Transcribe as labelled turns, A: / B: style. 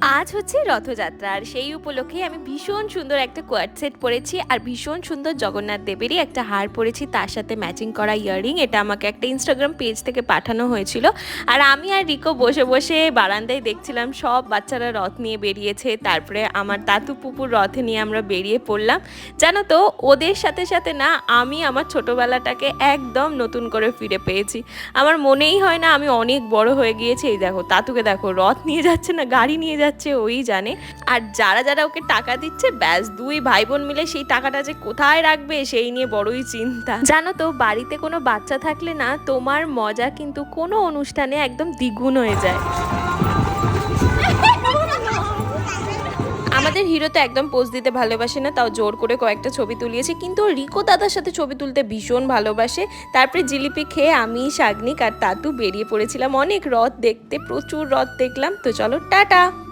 A: আজ হচ্ছে রথযাত্রা, আর সেই উপলক্ষে আমি ভীষণ সুন্দর একটা কোয়ার্ড সেট পরেছি আর ভীষণ সুন্দর জগন্নাথ দেবেরই একটা হার পরেছি, তার সাথে ম্যাচিং করা ইয়াররিং এটা আমাকে একটা ইনস্টাগ্রাম পেজ থেকে পাঠানো হয়েছিল। আর আমি আর রিকো বসে বসে বারান্দায় দেখছিলাম, সব বাচ্চারা রথ নিয়ে বেরিয়েছে, তারপরে আমার তাতু পুপুর রথে নিয়ে আমরা বেরিয়ে পড়লাম। জানো তো, ওদের সাথে সাথে না আমি আমার ছোটোবেলাটাকে একদম নতুন করে ফিরে পেয়েছি। আমার মনেই হয় না আমি অনেক বড় হয়ে গিয়েছি, এই দেখো, তাতুকে দেখো, রথ নিয়ে যাচ্ছে না, গাড়ি নিয়ে যাচ্ছে ওই জানে। আর যারা যারা ওকে টাকা দিচ্ছে, ব্যাস দুই ভাই বোন মিলে সেই টাকাটা যে কোথায় রাখবে সেই নিয়ে বড়ই চিন্তা। জানো তো, বাড়িতে কোনো বাচ্চা থাকলে না তোমার মজা কিন্তু কোনো অনুষ্ঠানে একদম দ্বিগুণ হয়ে যায়। আমাদের হিরো তো একদম পোজ দিতে ভালোবাসে না, তাও জোর করে কয়েকটা ছবি তুলিয়েছে। কিন্তু রিকো দাদার সাথে ছবি তুলতে ভীষণ ভালোবাসে। তারপরে জিলিপি খেয়ে আমি, শাগনিক আর তাতু বেরিয়ে পড়েছিলাম। অনেক রথ দেখতে, প্রচুর রথ দেখলাম। তো চলো, টাটা!